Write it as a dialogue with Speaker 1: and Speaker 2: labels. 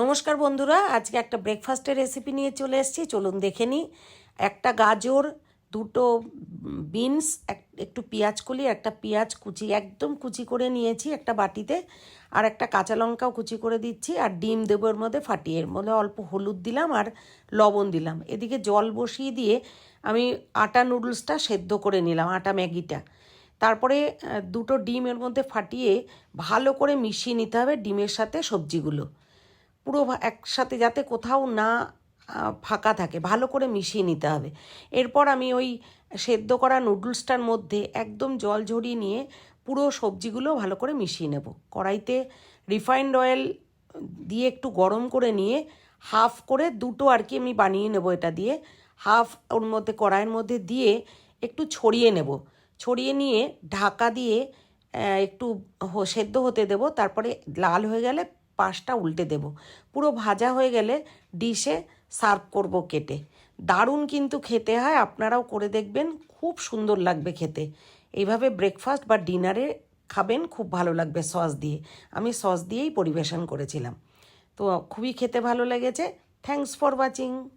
Speaker 1: নমস্কার বন্ধুরা, আজকে একটা ব্রেকফাস্টের রেসিপি নিয়ে চলে এসেছি। চলুন দেখে নিই। একটা গাজর, দুটো বিনস একটু পেঁয়াজ কলি, একটা পেঁয়াজ কুচি, একদম কুচি করে নিয়েছি একটা বাটিতে, আর একটা কাঁচা লঙ্কাও কুচি করে দিচ্ছি, আর ডিম দেবো এর মধ্যে ফাটিয়ে। এর মধ্যে অল্প হলুদ দিলাম আর লবণ দিলাম। এদিকে জল বসিয়ে দিয়ে আমি আটা নুডলসটা সেদ্ধ করে নিলাম, আটা ম্যাগিটা। তারপরে দুটো ডিম এর মধ্যে ফাটিয়ে ভালো করে মিশিয়ে নিতে হবে ডিমের সাথে সবজিগুলো। পুরো একসাথে যাতে কোথাও না ফাঁকা থাকে। ভালো করে মিশিয়ে নিতে হবে। এরপর আমি ওই সেদ্ধ করা নুডলসটার মধ্যে একদম জল ঝরিয়ে নিয়ে পুরো সবজিগুলো ভালো করে মিশিয়ে নেব। কড়াইতে রিফাইন্ড অয়েল দিয়ে একটু গরম করে নিয়ে হাফ করে দুটো আর কি আমি বানিয়ে নেব এটা দিয়ে। হাফ ওর মধ্যে কড়াইয়ের মধ্যে দিয়ে একটু ছড়িয়ে নেব। ছড়িয়ে নিয়ে ঢাকা দিয়ে একটু সেদ্ধ হতে দেব। তারপরে লাল হয়ে গেলে পাশটা উল্টে দেব। পুরো ভাজা হয়ে গেলে ডিশে সার্ভ করব কেটে। দারুণ কিন্তু খেতে হয়, আপনারাও করে দেখবেন, খুব সুন্দর লাগবে খেতে। এইভাবে ব্রেকফাস্ট বা ডিনারে খাবেন, খুব ভালো লাগবে সস দিয়ে। আমি সস দিয়েই পরিবেশন করেছিলাম। তো খুবই খেতে ভালো লেগেছে। Thanks for watching